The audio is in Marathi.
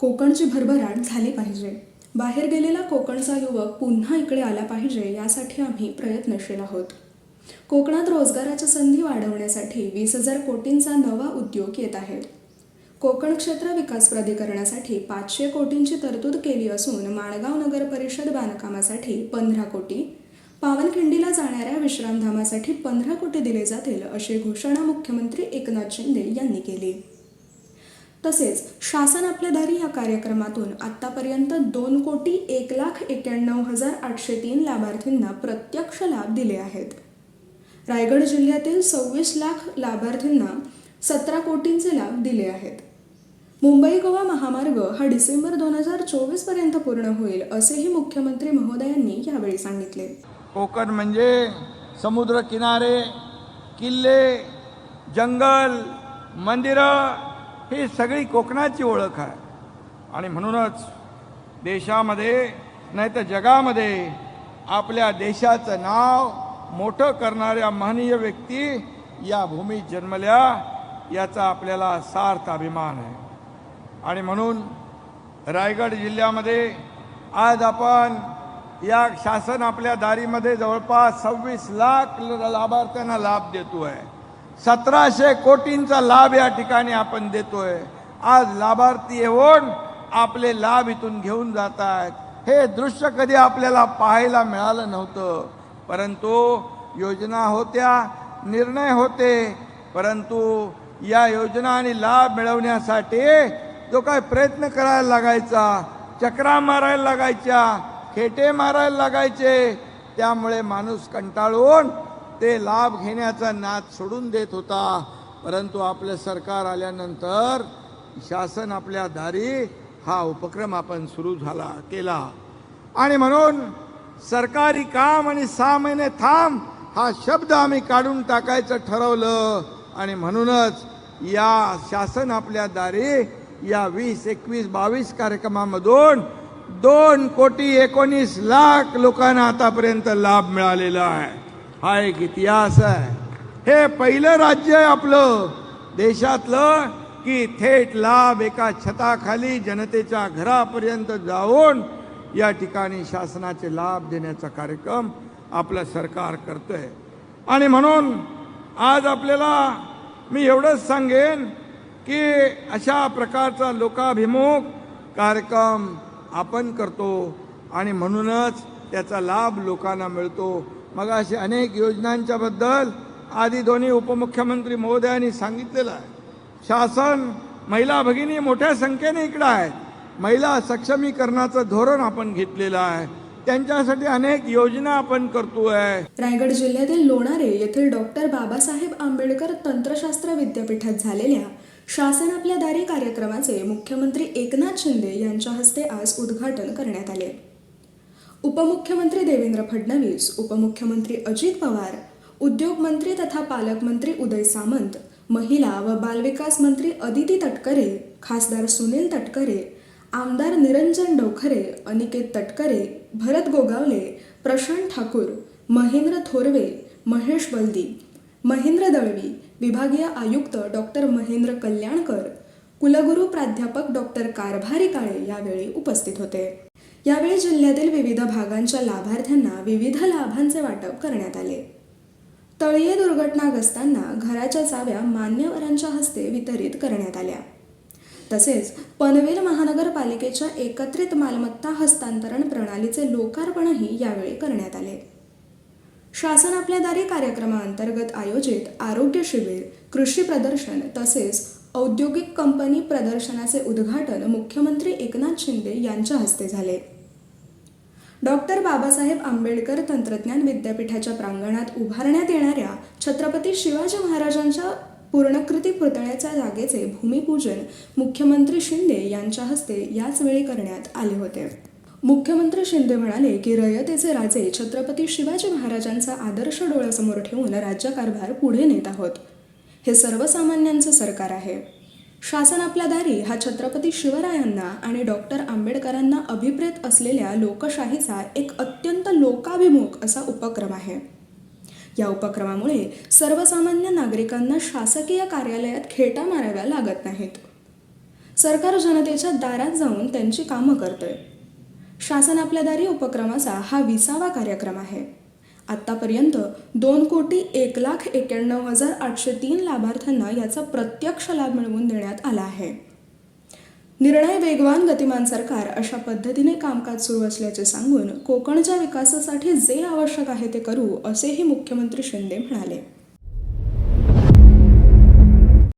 कोकणची भरभराट झाली पाहिजे. बाहेर गेलेला कोकणचा युवक पुन्हा इकडे आला पाहिजे यासाठी आम्ही प्रयत्नशील आहोत. कोकणात रोजगाराच्या संधी वाढवण्यासाठी वीस हजार कोटींचा नवा उद्योग येत आहे. कोकण क्षेत्र विकास प्राधिकरणासाठी पाचशे कोटींची तरतूद केली असून माणगाव नगर परिषद बांधकामासाठी पंधरा कोटी पावनखिंडीला जाणाऱ्या विश्रामधामासाठी पंधरा कोटी दिले जातील अशी घोषणा मुख्यमंत्री एकनाथ शिंदे यांनी केली. तसेच शासन आपल्या दारी या कार्यक्रमातून आतापर्यंत दोन कोटी एक लाख एक्याण्णव हजार आठशे तीन लाभार्थींना प्रत्यक्ष लाभ दिले आहेत. रायगड जिल्ह्यातील सव्वीस लाख लाभार्थींना सतरा कोटींचे लाभ दिले आहेत. मुंबई गोवा महामार्ग हा डिसेंबर दोन हजार चोवीसपर्यंत पूर्ण होईल असेही मुख्यमंत्री महोदयांनी यावेळी सांगितले. कोकण म्हणजे समुद्र किनारे किल्ले जंगल मंदिरं ही सगळी कोकणाची ओळख आहे. आणि म्हणूनच देशामध्ये नाही तर जगामध्ये आपल्या देशाचं नाव मोठं करणाऱ्या महनीय व्यक्ती या भूमीत जन्मल्या याचा आपल्याला सार्थ अभिमान आहे. आणि म्हणून रायगड जिल्ह्यामध्ये आज आपण या शासन आपल्या दारीमध्ये जवळपास सव्वीस लाख लाभार्थ्यांना लाभ देतो आहे सतराशे कोटींचा लाभ या ठिकाणी आपण देतोय. आज लाभार्थी येऊन आपले लाभ इथून घेऊन जात आहेत हे दृश्य कधी आपल्याला पाहायला मिळालं नव्हतं. परंतु योजना होत्या निर्णय होते. परंतु या योजना आणि लाभ मिळवण्यासाठी जो काय प्रयत्न करायला लागायचा चक्रा मारायला लागायच्या खेटे मारायला लागायचे त्यामुळे माणूस कंटाळून ते लाभ घेण्याचा नाद सोडून देत होता. परंतु आपलं सरकार आल्यानंतर शासन आपल्या दारी हा उपक्रम आपण सुरू झाला केला. आणि म्हणून सरकारी काम आणि सहा महिने थांब हा शब्द आम्ही काढून टाकायचं ठरवलं. आणि म्हणूनच या शासन आपल्या दारी या वीस एकवीस बावीस कार्यक्रमामधून दोन कोटी एकोणीस लाख लोकांना आतापर्यंत लाभ मिळालेला आहे. हा एक इतिहास आहे. हे पहिलं राज्य आहे आपलं. देशातलं की थेट लाभ एका छताखाली जनतेच्या घरापर्यंत जाऊन या ठिकाणी शासनाचे लाभ देण्याचा कार्यक्रम आपलं सरकार करतंय. आणि म्हणून आज आपल्याला मी एवढंच सांगेन की अशा प्रकारचा लोकाभिमुख कार्यक्रम आपण करतो आणि म्हणूनच त्याचा लाभ लोकांना मिळतो. मग अशी अनेक योजनांच्याबद्दल आधी दोन्ही उपमुख्यमंत्री महोदयांनी सांगितलेलं आहे. शासन महिला भगिनी मोठ्या संख्येने इकडं आहेत. महिला सक्षमीकरणाचं धोरण आपण घेतलेलं आहे. त्यांच्यासाठी अनेक योजना आपण करतोय. रायगड जिल्ह्यातील लोणारे येथील डॉक्टर बाबासाहेब आंबेडकर तंत्रशास्त्र विद्यापीठात झालेल्या शासन आपल्या दारी कार्यक्रमाचे मुख्यमंत्री एकनाथ शिंदे यांच्या हस्ते आज उद्घाटन करण्यात आले. उपमुख्यमंत्री देवेंद्र फडणवीस उपमुख्यमंत्री अजित पवार उद्योगमंत्री तथा पालकमंत्री उदय सामंत महिला व बालविकास मंत्री अदिती तटकरे खासदार सुनील तटकरे आमदार निरंजन डोखरे अनिकेत तटकरे भरत गोगावले प्रशांत ठाकूर महेंद्र थोरवे महेश बलदी महेंद्र दळवी विभागीय आयुक्त डॉक्टर महेंद्र कल्याणकर कुलगुरू प्राध्यापक डॉक्टर कारभारी काळे यावेळी उपस्थित होते. यावेळी जिल्ह्यातील विविध भागांच्या लाभार्थ्यांना विविध लाभांचे वाटप करण्यात आले. तळीये दुर्घटनाग्रस्तांना घराच्या चाव्या मान्यवरांच्या हस्ते वितरित करण्यात आल्या. तसेच पनवेल महानगरपालिकेच्या एकत्रित मालमत्ता हस्तांतरण प्रणालीचे लोकार्पणही यावेळी करण्यात आले. शासन आपल्या दारी कार्यक्रमाअंतर्गत आयोजित आरोग्य शिबिर कृषी प्रदर्शन तसेच औद्योगिक कंपनी प्रदर्शनाचे उद्घाटन मुख्यमंत्री एकनाथ शिंदे यांच्या हस्ते झाले. डॉक्टर बाबासाहेब आंबेडकर तंत्रज्ञान विद्यापीठाच्या प्रांगणात उभारण्यात येणाऱ्या छत्रपती शिवाजी महाराजांच्या पूर्णकृती पुतळ्याच्या जागेचे भूमिपूजन मुख्यमंत्री शिंदे यांच्या हस्ते याचवेळी करण्यात आले होते. मुख्यमंत्री शिंदे म्हणाले की रयतेचे राजे छत्रपती शिवाजी महाराजांचा आदर्श डोळ्यासमोर ठेवून राज्यकारभार पुढे नेत आहोत. हे सर्वसामान्यांचं सरकार आहे. शासन आपल्या दारी हा छत्रपती शिवरायांना आणि डॉक्टर आंबेडकरांना अभिप्रेत असलेल्या लोकशाहीचा एक अत्यंत लोकाभिमुख असा उपक्रम आहे. या उपक्रमामुळे सर्वसामान्य नागरिकांना शासकीय कार्यालयात खेटा माराव्या लागत नाहीत. सरकार जनतेच्या दारात जाऊन त्यांची कामं करतोय. शासन आपल्या दारी उपक्रमाचा हा विसावा कार्यक्रम आहे. आत्तापर्यंत दोन कोटी एक लाख एक्याण्णव हजार आठशे तीन लाभार्थ्यांना याचा प्रत्यक्ष लाभ मिळवून देण्यात आला आहे. निर्णय वेगवान गतिमान सरकार अशा पद्धतीने कामकाज सुरू असल्याचे सांगून कोकणच्या विकासासाठी जे आवश्यक आहे ते करू असेही मुख्यमंत्री शिंदे म्हणाले.